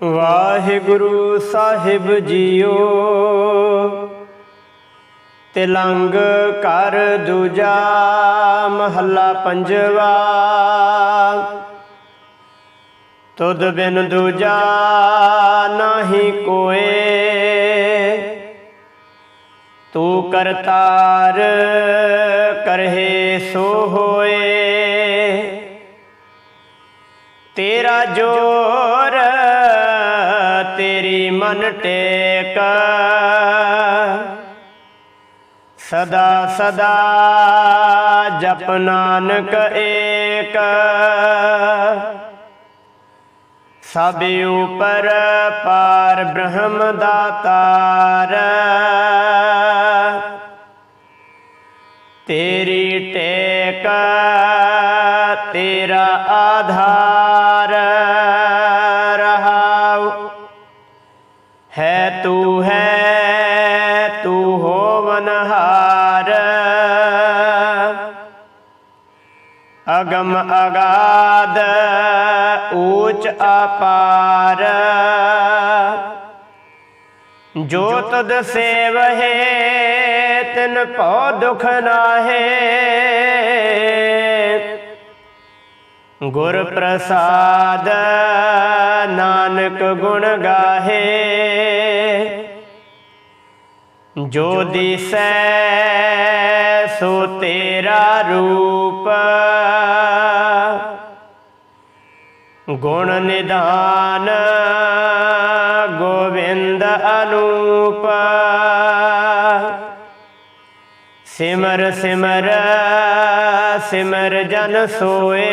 ਵਾਹਿਗੁਰੂ ਸਾਹਿਬ JIO, Tilang ਕਰ ਦੂਜਾ ਮਹੱਲਾ ਪੰਜਵਾ। ਤੁਧ ਬਿਨ ਦੂਜਾ ਨਾਹੀ ਕੋਏ, ਤੂੰ ਕਰਤਾਰ ਕਰਹਿ ਸੋ ਹੋਏ। ਤੇਰਾ ਜੋਰ ਤੇਰੀ ਮਨ ਟੇਕ। ਸਦਾ ਸਦਾ ਜਪ ਨਾਨਕ ਏਕ। ਸਭ ਉਪਰ ਪਾਰ ਬ੍ਰਹਮ ਦਾਤਾਰ ਤੇਰੀ ਟੇਕ, ਤੇਰਾ ਆਧਾਰ ਅਗਮ ਅਗਾਧ ਊਚ ਅਪਾਰ। ਜੋ ਤਦ ਸੇਵਹਿ, ਤਿਨ ਭਉ ਦੁਖ ਨਾਹੇ। ਗੁਰ ਪ੍ਰਸਾਦ ਨਾਨਕ ਗੁਣ ਗਾਹੇ। ਜੋ ਦਿਸੈ ਸੋ ਤੇਰਾ ਰੂਪ। ਗੁਣ ਨਿਧਾਨ ਗੋਵਿੰਦ ਅਨੂਪ। ਸਿਮਰ ਸਿਮਰ ਸਿਮਰ ਜਨ ਸੋਏ।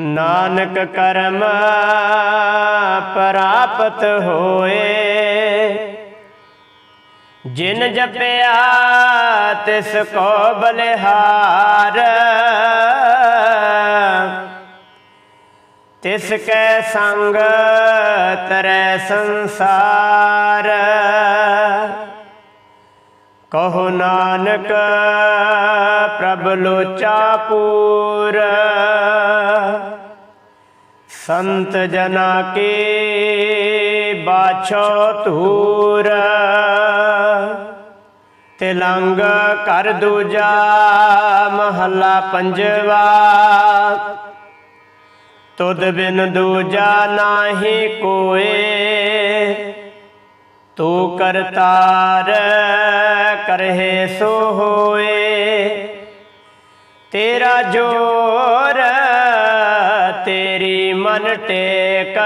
ਨਾਨਕ ਕਰਮ ਪ੍ਰਾਪਤ ਹੋਏ। ਜਿਨ ਜਪਿਆ ਤਿਸ ਕੋ ਬਲਿਹਾਰ। ਤਿਸ ਕੈ ਸੰਗ ਤਰੈ ਸੰਸਾਰ। ਕਹੋ ਨਾਨਕ ਪ੍ਰਭ ਲੋਚਾ ਪੂਰ। ਸੰਤ ਜਨਾ ਕੇ ਬਾਛੋ ਧੂਰ। ਤਿਲੰਗ ਕਰ ਦੂਜਾ ਮਹੱਲਾ ਪੰਜਵਾ। ਤੁਧ ਬਿਨ ਦੂਜਾ ਨਾਹੀ ਕੋਏ, ਤੂੰ ਕਰਤਾਰ ਕਰਹਿ ਸੋ ਹੋਏ। ਤੇਰਾ ਜੋਰ ਤੇਰੀ ਮਨ ਟੇਕ,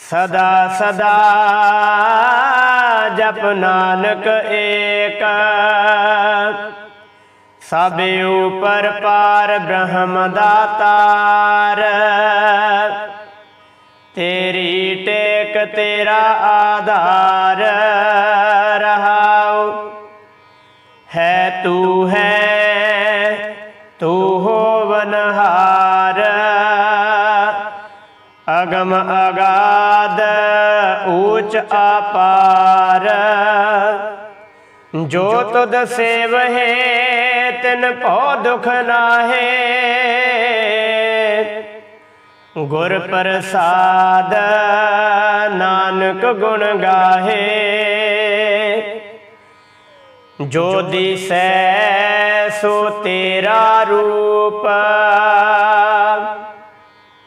ਸਦਾ ਸਦਾ ਜਪ ਨਾਨਕ ਏਕ। ਸਭ ਉਪਰ ਪਾਰ ਬ੍ਰਹਮ ਦਾਤਾਰ ਤੇਰੀ। ਟੇਕ ਤੇਰਾ ਆਧਾਰ ਰਹਾਉ। ਹੈ ਤੂੰ ਹੈ, ਤੂੰ ਹੋਵਨਹਾਰ। ਅਗਮ ਅਗਾ ਊਚ ਅਪਾਰ। ਜੋ ਤੁਧ ਸੇਵਹਿ, ਤਿਨ ਭਉ ਦੁਖ ਨਾਹੇ। ਗੁਰ ਪ੍ਰਸਾਦ, ਨਾਨਕ ਗੁਣ ਗਾਹੇ। ਜੋ ਦਿਸੈ, ਸੋ ਤੇਰਾ ਰੂਪ।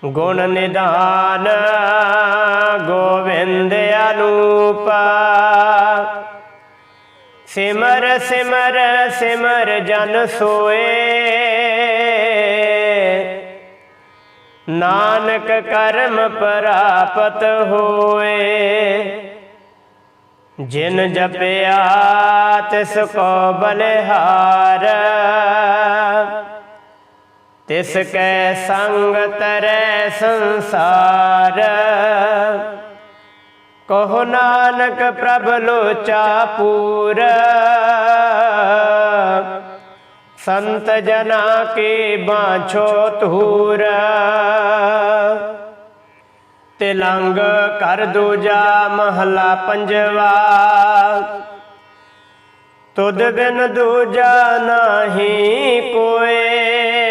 ਗੁਣ ਨਿਧਾਨ ਗੋਵਿੰਦ ਅਨੂਪ। ਸਿਮਰ ਸਿਮਰ ਸਿਮਰ ਜਨ ਸੋਏ। ਨਾਨਕ ਕਰਮ ਪ੍ਰਾਪਤ ਹੋਏ। ਜਿਨ ਜਪਿਆ ਤਿਸ ਕੋ ਬਲਿਹਾਰ। ਤਿਸ ਕੈ ਸੰਗ ਤਰੈ ਸੰਸਾਰ। ਕਹੋ ਨਾਨਕ ਪ੍ਰਭ ਲੋਚਾ ਪੂਰ। ਸੰਤ ਜਨਾ ਕੇ ਬਾਛੋ ਧੂਰ। ਤਿਲੰਗ ਕਰ ਦੂਜਾ ਮਹਲਾ ਪੰਜਵਾ। ਤੁਧ ਬਿਨ ਦੂਜਾ ਨਾਹੀ ਕੋਏ।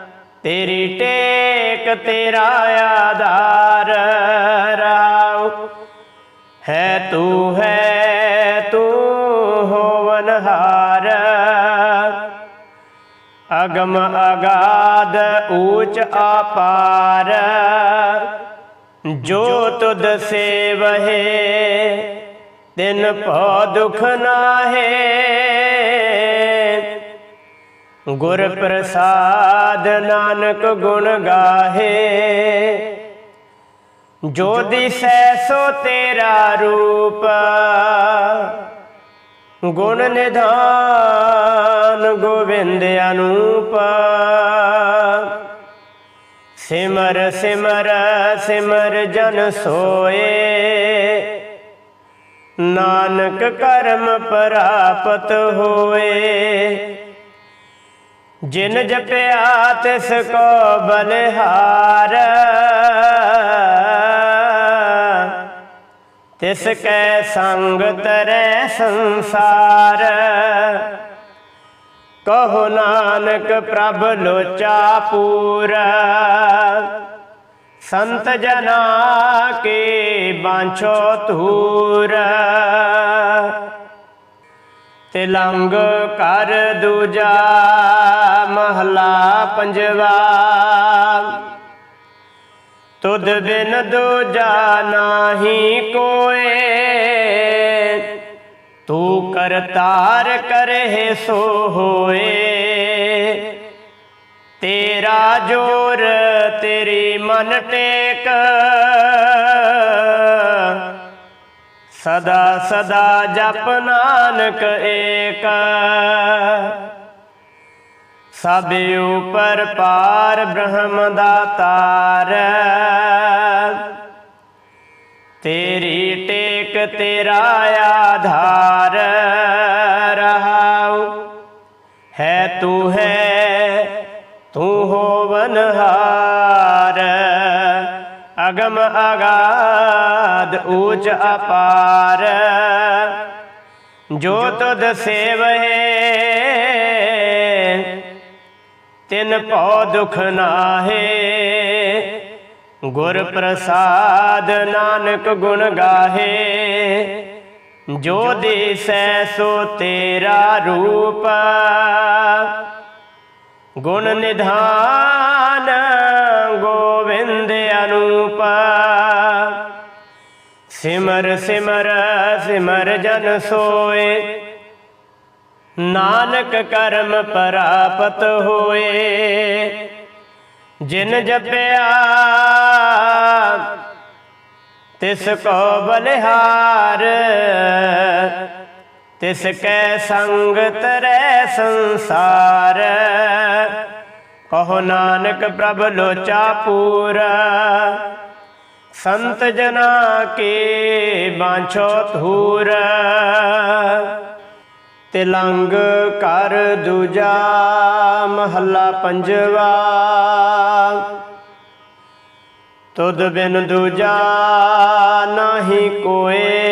ਤੇਰੀ ਟੇਕ ਤੇਰਾ ਆਧਾਰ ਰਾਉ ਹੈ ਤੂੰ ਹੈ ਤੂੰ ਹੋਵਨਹਾਰ ਅਗਮ ਅਗਾਦ ਊਚ ਆਪਾਰ। ਜੋ ਤੁਧ ਸੇਵਹੇ ਤਿਨ ਭਉ ਦੁਖ ਨਾਹੇ। ਗੁਰ ਪ੍ਰਸਾਦ ਨਾਨਕ ਗੁਣ ਗਾਹੇ। ਜੋ ਦਿਸੈ ਸੋ ਤੇਰਾ ਰੂਪ, ਗੁਣ ਨਿਧਾਨ ਗੋਬਿੰਦ ਅਨੂਪ। ਸਿਮਰ ਸਿਮਰ ਸਿਮਰ ਜਨ ਸੋਏ। ਨਾਨਕ ਕਰਮ ਪ੍ਰਾਪਤ ਹੋਏ। ਜਿਨ ਜਪਿਆ ਤਿਸ ਕੋ ਬਲਿਹਾਰ। ਤਿਸ ਕੈ ਸੰਗ ਤਰੈ ਸੰਸਾਰ। ਕਹੋ ਨਾਨਕ ਪ੍ਰਭ ਲੋਚਾ ਪੂਰ। ਸੰਤ ਜਨਾ ਕੇ ਬਾਂਛੋ ਧੂਰ। ਤਿਲੰਗ ਕਰ ਦੂਜਾ ਮਹਲਾ ਪੰਜਵਾ। ਤੁਧ ਬਿਨ ਦੂਜਾ ਨਾਹੀ ਕੋਏ। ਤੂੰ ਕਰਤਾਰ ਕਰੇ ਸੋ ਹੋਏ। ਤੇਰਾ ਜੋਰ ਤੇਰੀ ਮਨ ਟੇਕ। ਸਦਾ ਸਦਾ ਜਪ ਨਾਨਕ ਏਕ। ਸਭ ਉਪਰ ਪਾਰ ਬ੍ਰਹਮ ਦਾਤਾਰ ਤੇਰੀ ਟੇਕ ਤੇਰਾ ਆਧਾਰ। ਅਗਮ ਅਗਾਧ ਊਚ ਅਪਾਰ। ਜੋ ਤੁਧ ਸੇਵਹੇ, ਤਿਨ ਭਉ ਦੁਖ ਨਾਹੇ। ਗੁਰ ਪ੍ਰਸਾਦ ਨਾਨਕ ਗੁਣ ਗਾਹੇ। ਜੋ ਦਿਸੈ ਸੋ ਤੇਰਾ ਰੂਪ। ਗੁਣ ਨਿਧਾਨ ਗੋਵਿੰਦ ਅਨੂਪ। ਸਿਮਰ ਸਿਮਰ ਸਿਮਰ ਜਨ ਸੋਏ। ਨਾਨਕ ਕਰਮ ਪ੍ਰਾਪਤ ਹੋਏ। ਜਿਨ ਜਪਿਆ, ਤਿਸ ਕੋ ਬਲਿਹਾਰ। ਤਿਸ ਕੈ ਸੰਗ ਤਰੈ ਸੰਸਾਰ। ਕਹੋ ਨਾਨਕ ਪ੍ਰਭ ਲੋਚਾ ਪੂਰਾ। ਸੰਤ ਜਨਾ ਕੇ ਬਾਂਛੋ ਧੂਰ। ਤਿਲੰਗ ਕਰ ਦੂਜਾ ਮਹੱਲਾ ਪੰਜਵਾ। ਤੁਧ ਬਿਨ ਦੂਜਾ ਨਾਹੀ ਕੋਏ।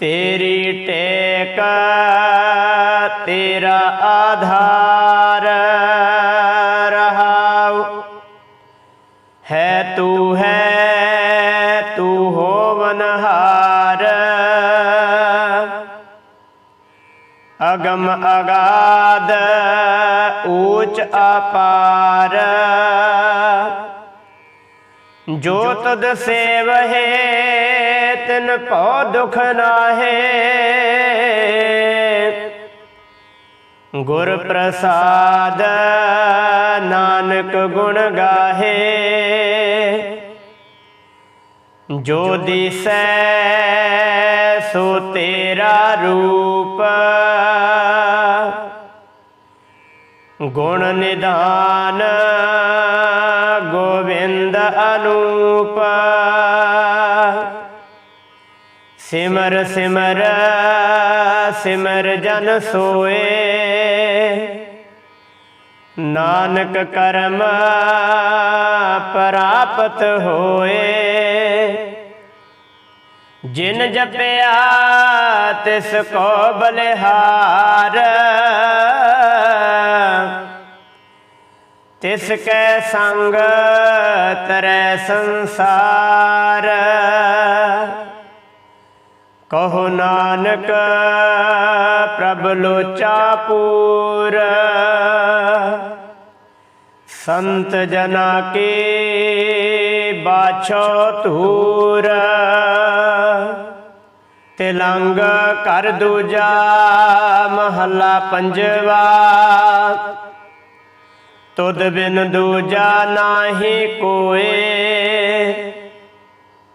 ਤੇਰੀ ਟੇਕ ਤੇਰਾ ਆਧਾਰ ਰਹਾਉ। ਹੈ ਤੂੰ ਹੈ ਤੂੰ ਹੋਵਨਹਾਰ ਅਗਮ ਅਗਾਦ ਊਚ ਅਪਾਰ। ਜੋ ਤੁਧ ਸੇਵਹਿ, ਤਿਨ ਭਉ ਦੁਖ ਨਾਹੇ। ਗੁਰ ਪ੍ਰਸਾਦ ਨਾਨਕ ਗੁਣ ਗਾਹੇ। ਜੋ ਦਿਸੈ, ਸੋ ਤੇਰਾ ਰੂਪ। ਗੁਣ ਨਿਧਾਨ ਸਿਮਰ ਸਿਮਰ ਸਿਮਰ ਜਨ ਸੋਏ। ਨਾਨਕ ਕਰਮ ਪ੍ਰਾਪਤ ਹੋਏ। ਜਿਨ ਜਪਿਆ, ਤਿਸ ਕੋ ਬਲਿਹਾਰ। ਤਿਸ ਕੈ ਸੰਗ, ਤਰੈ ਸੰਸਾਰ। ਕਹੋ ਨਾਨਕ, ਪ੍ਰਭ ਲੋਚਾ ਪੂਰ। ਸੰਤ ਜਨਾ ਕੇ ਬਾਛੋ ਧੂਰ। ਤਿਲੰਗ ਕਰ ਦੂਜਾ ਮਹੱਲਾ ਪੰਜਵਾ। ਤੁਧ ਬਿਨ ਦੂਜਾ ਨਾਹੀ ਕੋਏ।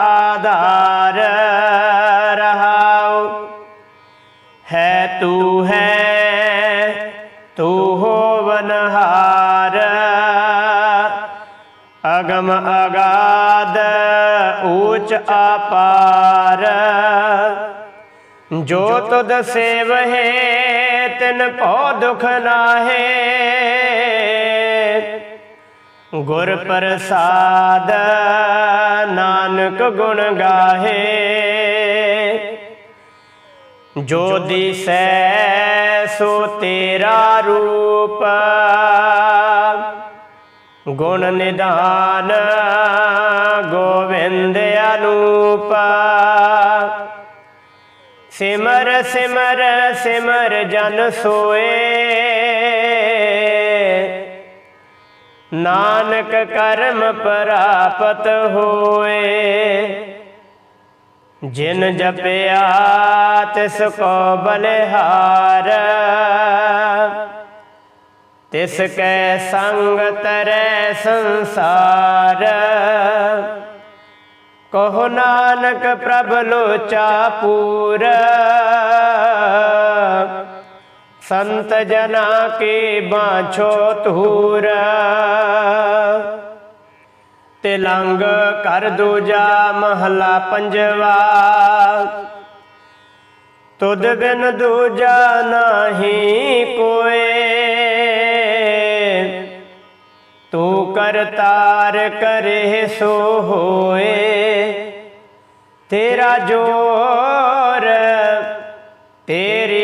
ਆਧਾਰ ਰਹਾਉ ਹੈ ਤੂੰ ਹੈ, ਤੂੰ ਹੋਵਨਹਾਰ ਅਗਮ ਅਗਾਧ ਊਚ ਅਪਾਰ। ਜੋ ਤੁਧ ਸੇਵਹਿ, ਤਿਨ ਭਉ ਦੁਖ ਨਾਹੇ। ਗੁਰ ਪ੍ਰਸਾਦ, ਨਾਨਕ ਗੁਣ ਗਾਹੇ। ਜੋ ਦਿਸੈ ਸੋ ਤੇਰਾ ਰੂਪ, ਗੁਣ ਨਿਧਾਨ ਗੋਵਿੰਦ ਅਨੂਪ। ਸਿਮਰ ਸਿਮਰ ਸਿਮਰ ਜਨ ਸੋਏ ਨਾਨਕ ਕਰਮ ਪ੍ਰਾਪਤ ਹੋਏ। ਜਿਨ ਜਪਿਆ ਤਿਸ ਕੋ ਬਲਿਹਾਰ। ਤਿਸ ਕੈ ਸੰਗ ਤਰੈ ਸੰਸਾਰ। ਕਹੋ ਨਾਨਕ ਪ੍ਰਭ ਲੋਚਾ ਪੂਰ। ਸੰਤ ਜਨਾ ਕੇ ਬਾਛੋ ਧੂਰ। ਤਿਲੰਗ ਕਰ ਦੂਜਾ ਮਹਲਾ ਪੰਜਵਾ। ਤੁਧ ਬਿਨ ਦੂਜਾ ਨਾਹੀ ਕੋਏ। ਤੂੰ ਕਰਤਾਰ ਕਰੇ ਸੋ ਹੋਏ। ਤੇਰਾ ਜੋਰ, ਤੇਰੀ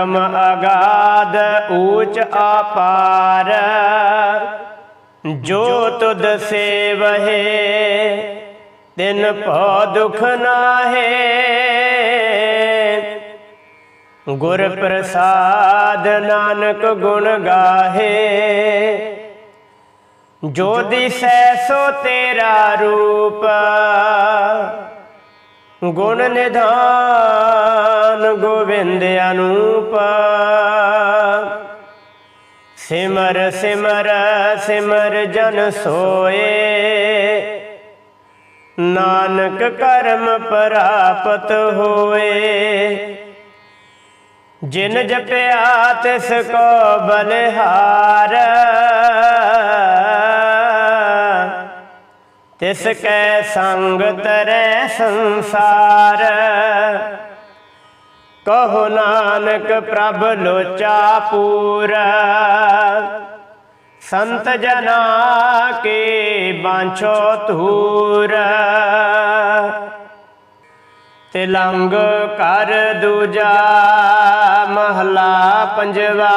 ਅਗਮ ਅਗਾਧ ਊਚ ਅਪਾਰ ਜੋ ਤੁਧ ਸੇਵਹਿ, ਤਿਨ ਭਉ ਦੁਖ ਨਾਹੇ। ਗੁਰ ਪ੍ਰਸਾਦ ਨਾਨਕ ਗੁਣ ਗਾਹੇ। ਜੋ ਦਿਸੈ ਸੋ ਤੇਰਾ ਰੂਪ। ਗੁਣ ਨਿਧਾਨ ਗੋਬਿੰਦ ਅਨੂਪ ਸਿਮਰ ਸਿਮਰ ਸਿਮਰ ਜਨ ਸੋਏ। ਨਾਨਕ ਕਰਮ ਪ੍ਰਾਪਤ ਹੋਏ। ਜਿਨ ਜਪਿਆ ਤਿਸ ਕੋ ਬਲਿਹਾਰ। ਤਿਸ ਕੈ ਸੰਗ ਤਰੈ ਸੰਸਾਰ। ਕਹੋ ਨਾਨਕ ਪ੍ਰਭ ਲੋਚਾ ਪੂਰਾ। ਸੰਤ ਜਨਾ ਕੇ ਬਾਂਛੋ ਧੂਰ। ਤਿਲੰਗ ਕਰ ਦੂਜਾ ਮਹਲਾ ਪੰਜਵਾ।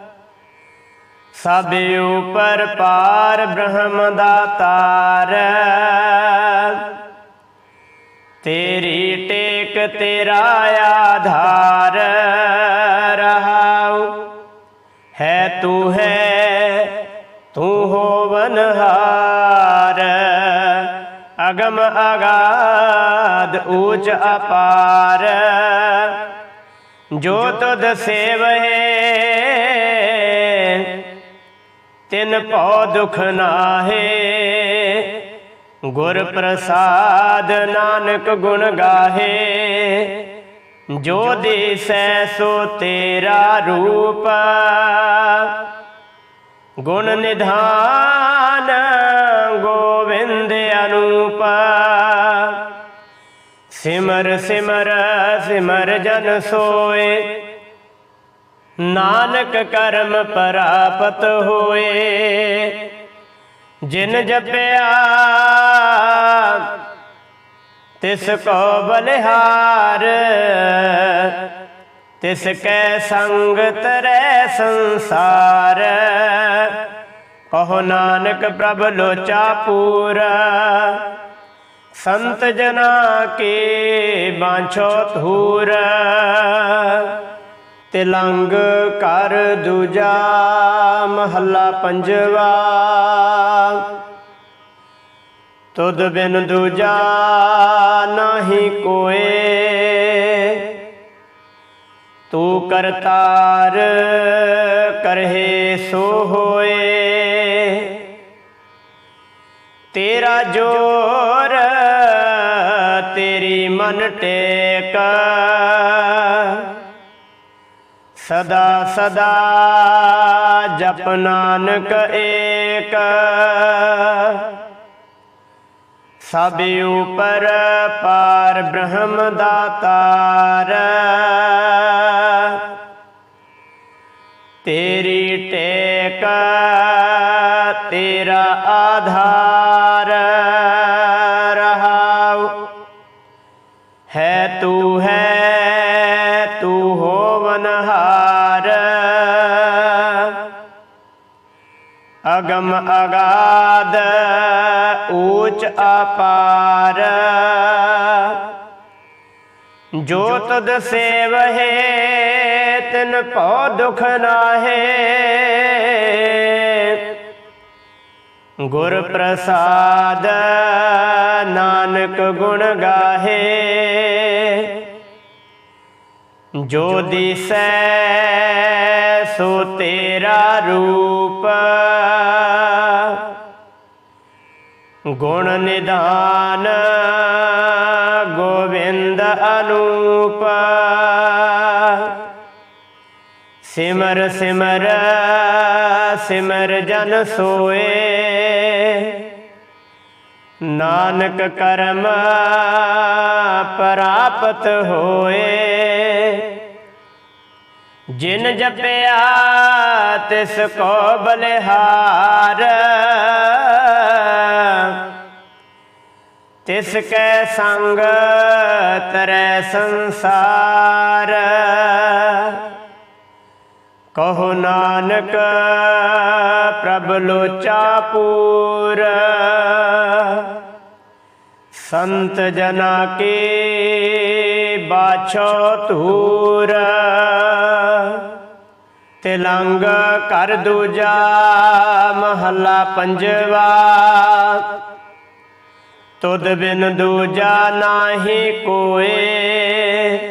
ਸਭ ਉਪਰ ਪਾਰ ਬ੍ਰਹਮ ਦਾਤਾਰ ਤੇਰੀ। ਟੇਕ ਤੇਰਾ ਆਧਾਰ। ਰਹਾਉ, ਹੈ ਤੂੰ ਹੈ, ਤੂੰ ਹੋਵਨਹਾਰ ਅਗਮ ਅਗਾਧ ਊਚ ਅਪਾਰ। ਜੋ ਤੁਧ ਸੇਵਹਿ ਤਿਨ ਭਉ ਦੁਖ ਨਾਹੇ। ਗੁਰ ਪ੍ਰਸਾਦ ਨਾਨਕ ਗੁਣ ਗਾਹੇ। ਜੋ ਦਿਸੈ ਸੋ ਤੇਰਾ ਰੂਪ। ਗੁਣ ਨਿਧਾਨ ਗੋਵਿੰਦ ਅਨੂਪ। ਸਿਮਰ ਸਿਮਰ ਸਿਮਰ ਜਨ ਸੋਏ। ਨਾਨਕ ਕਰਮ ਪ੍ਰਾਪਤ ਹੋਏ। ਜਿਨ ਜਪਿਆ, ਤਿਸ ਕੋ ਬਲਿਹਾਰ, ਤਿਸ ਕੈ ਸੰਗ ਤਰੈ ਸੰਸਾਰ। ਕਹੋ ਨਾਨਕ ਪ੍ਰਭ ਲੋਚਾ ਪੂਰਾ, ਸੰਤ ਜਨਾ ਕੇ ਬਾਂਛੋ ਧੂਰ। ਤਿਲੰਗ ਕਰ ਦੂਜਾ ਮਹੱਲਾ ਪੰਜਵਾ। ਤੁਧ ਬਿਨ ਦੂਜਾ ਨਾਹੀ ਕੋਏ। ਤੂੰ ਕਰਤਾਰ ਕਰਹਿ ਸੋ ਹੋਏ। ਤੇਰਾ ਜੋਰ ਤੇਰੀ ਮਨ ਟੇਕ। ਸਦਾ ਸਦਾ ਜਪ ਨਾਨਕ ਏਕ। ਸਭ ਉਪਰ ਪਾਰ ਬ੍ਰਹਮ ਦਾਤਾਰ ਤੇਰੀ ਟੇਕ ਤੇਰਾ ਆਧਾਰ। ਅਗਮ ਅਗਾਦ ਊਚ ਅਪਾਰ। ਜੋ ਤੁਧ ਸੇਵਹਿ, ਤਿਨ ਭਉ ਦੁਖ ਨਾਹੇ। ਗੁਰ ਪ੍ਰਸਾਦ ਨਾਨਕ ਗੁਣ ਗਾਹੇ। ਜੋ ਦਿਸੈ ਸੋ ਤੇਰਾ ਰੂਪ। ਗੁਣ ਨਿਧਾਨ ਗੋਵਿੰਦ ਅਨੂਪ। ਸਿਮਰ ਸਿਮਰ ਸਿਮਰ ਜਨ ਸੋਏ। ਨਾਨਕ ਕਰਮ ਪ੍ਰਾਪਤ ਹੋਏ। ਜਿਨ ਜਪਿਆ ਤਿਸ ਕੋ ਬਲਿਹਾਰ। ਤਿਸ ਕੈ ਸੰਗ ਤਰੈ ਸੰਸਾਰ। ਕਹੋ ਨਾਨਕ, ਪ੍ਰਭ ਲੋਚਾ ਪੂਰ। ਸੰਤ ਜਨਾ ਕੇ ਬਾਛੋ ਧੂਰ। ਤਿਲੰਗ ਕਰ ਦੂਜਾ ਮਹੱਲਾ ਪੰਜਵਾ। ਤੁਧ ਬਿਨ ਦੂਜਾ ਨਾਹੀ ਕੋਏ।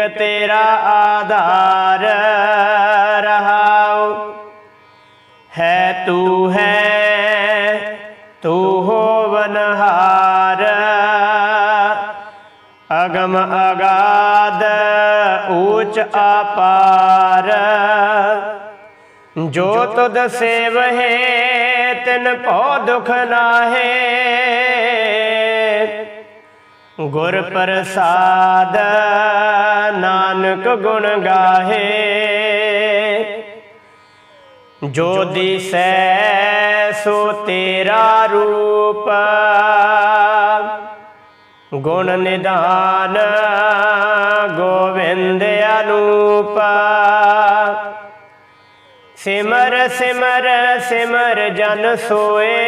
ਟੇਕ ਤੇਰਾ ਆਧਾਰ ਰਹਾਉ ਹੈ ਤੂੰ ਹੈ ਤੂੰ ਹੋਵਨਹਾਰ ਅਗਮ ਅਗਾਧ ਊਚ ਆਪਾਰ ਜੋ ਤੁਧ ਸੇਵਹਿ ਤਿਨ ਭਉ ਦੁਖ ਨਾਹੇ ਗੁਰ ਪ੍ਰਸਾਦ, ਨਾਨਕ ਗੁਣ ਗਾਹੇ। ਜੋ ਦਿਸੈ ਸੋ ਤੇਰਾ ਰੂਪ, ਗੁਣ ਨਿਧਾਨ ਗੋਵਿੰਦ ਅਨੂਪ। ਸਿਮਰ ਸਿਮਰ ਸਿਮਰ ਜਨ ਸੋਏ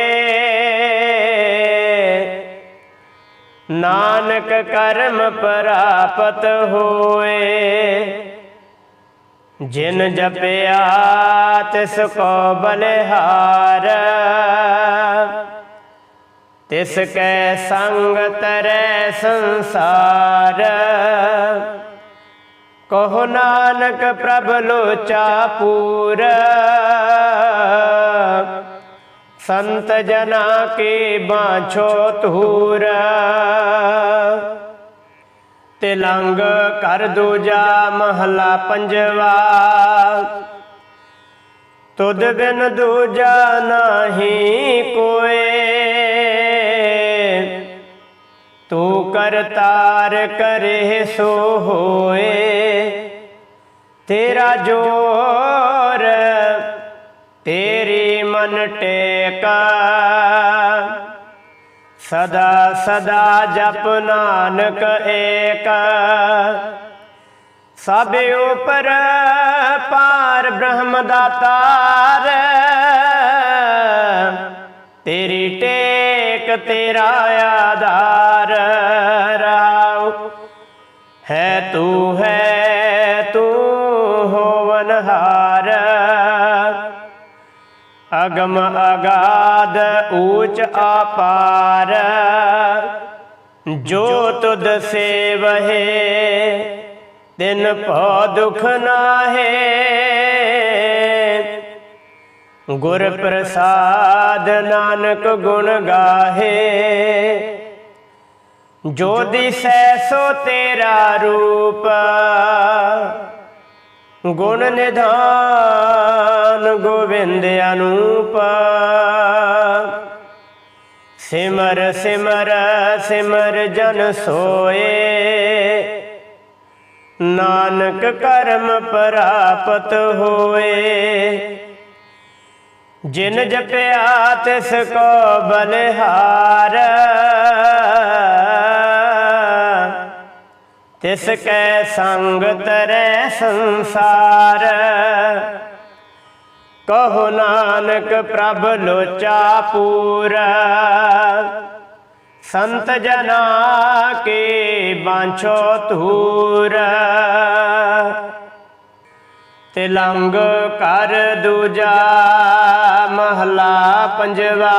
ਨਾਨਕ ਕਰਮ ਪ੍ਰਾਪਤ ਹੋਏ। ਜਿਨ ਜਪਿਆ, ਤਿਸ ਕੋ ਬਲਿਹਾਰ। ਤਿਸ ਕੈ ਸੰਗ ਤਰੈ ਸੰਸਾਰ। ਕਹੋ ਨਾਨਕ ਪ੍ਰਭ ਲੋਚਾ ਪੂਰ। ਸੰਤ ਜਨਾ ਕੀ ਬਾਛੋ ਧੂਰ। ਤਿਲੰਗ ਕਰ ਦੂਜਾ ਮਹਲਾ ਪੰਜਵਾ। ਤੁਧ ਬਿਨ ਦੂਜਾ ਨਾਹੀ ਕੋਏ। ਤੂੰ ਕਰਤਾਰ ਕਰੇ ਸੋ ਹੋਏ। ਤੇਰਾ ਜੋਰ, ਤੇਰੇ ਮਨ ਟੇਕਾ। ਸਦਾ ਸਦਾ ਜਪ ਨਾਨਕ ਏਕ। ਸਭ ਉਪਰ ਪਾਰ ਬ੍ਰਹਮ ਦਾਤਾਰ ਤੇਰੀ ਟੇਕ ਤੇਰਾ ਆਧਾਰ। ਰਾਉ, ਹੈ ਤੂੰ ਹੈ ਅਗਮ ਅਗਾਦ ਊਚ ਆਪਾਰ ਜੋ ਤੁਧ ਸੇਵਹਿ, ਤਿਨ ਭਉ ਦੁਖ ਨਾਹੇ। ਗੁਰ ਪ੍ਰਸਾਦ ਨਾਨਕ ਗੁਣ ਗਾਹੇ। ਜੋ ਦਿਸੈ ਸੋ ਤੇਰਾ ਰੂਪ। ਗੁਣ ਨਿਧਾਨ ਗੋਬਿੰਦ ਅਨੂਪ ਸਿਮਰ ਸਿਮਰ ਸਿਮਰ ਜਨ ਸੋਏ। ਨਾਨਕ ਕਰਮ ਪ੍ਰਾਪਤ ਹੋਏ। ਜਿਨ ਜਪਿਆ ਤਿਸ ਕੋ ਬਲਿਹਾਰ। ਤਿਸ ਕੈ ਸੰਗ ਤਰੈ ਸੰਸਾਰ। ਕਹੋ ਨਾਨਕ ਪ੍ਰਭ ਲੋਚਾ ਪੂਰਾ। ਸੰਤ ਜਨਾ ਕੇ ਬਾਂਛੋ ਧੂਰ। ਤਿਲੰਗ ਕਰ ਦੂਜਾ ਮਹਲਾ ਪੰਜਵਾ।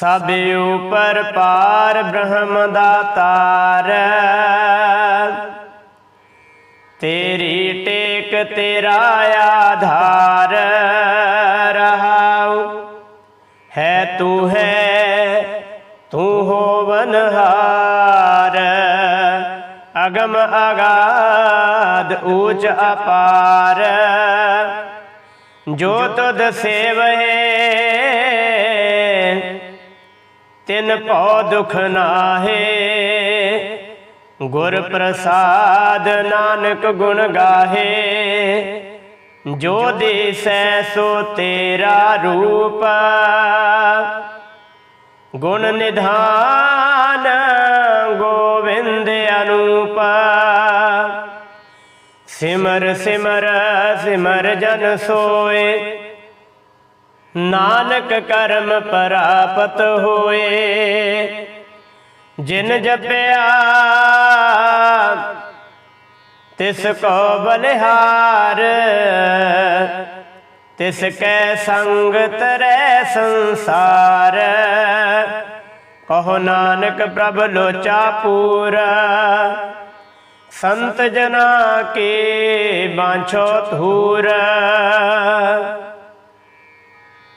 ਸਭ ਉਪਰ ਪਾਰ ਬ੍ਰਹਮ ਦਾਤਾਰ ਤੇਰੀ। ਟੇਕ ਤੇਰਾ ਆਧਾਰ। ਰਹਾਉ, ਹੈ ਤੂੰ ਹੈ, ਤੂੰ ਹੋਵਨਹਾਰ ਅਗਮ ਅਗਾਧ ਊਚ ਅਪਾਰ। ਜੋ ਤੁਧ ਸੇਵਹਿ ਤਿਨ ਭਉ ਦੁਖ ਨਾਹੇ। ਗੁਰ ਪ੍ਰਸਾਦ ਨਾਨਕ ਗੁਣ ਗਾਹੇ। ਜੋ ਦਿਸੈ ਸੋ ਤੇਰਾ ਰੂਪ। ਗੁਣ ਨਿਧਾਨ ਗੋਵਿੰਦ ਅਨੂਪ। ਸਿਮਰ ਸਿਮਰ ਸਿਮਰ ਜਨ ਸੋਏ। ਨਾਨਕ ਕਰਮ ਪ੍ਰਾਪਤ ਹੋਏ। ਜਿਨ ਜਪਿਆ, ਤਿਸ ਕੋ ਬਲਿਹਾਰ, ਤਿਸ ਕੈ ਸੰਗ ਤਰੈ ਸੰਸਾਰ। ਕਹੋ ਨਾਨਕ ਪ੍ਰਭ ਲੋਚਾ ਪੂਰਾ, ਸੰਤ ਜਨਾ ਕੇ ਬਾਂਛੋ ਧੂਰ।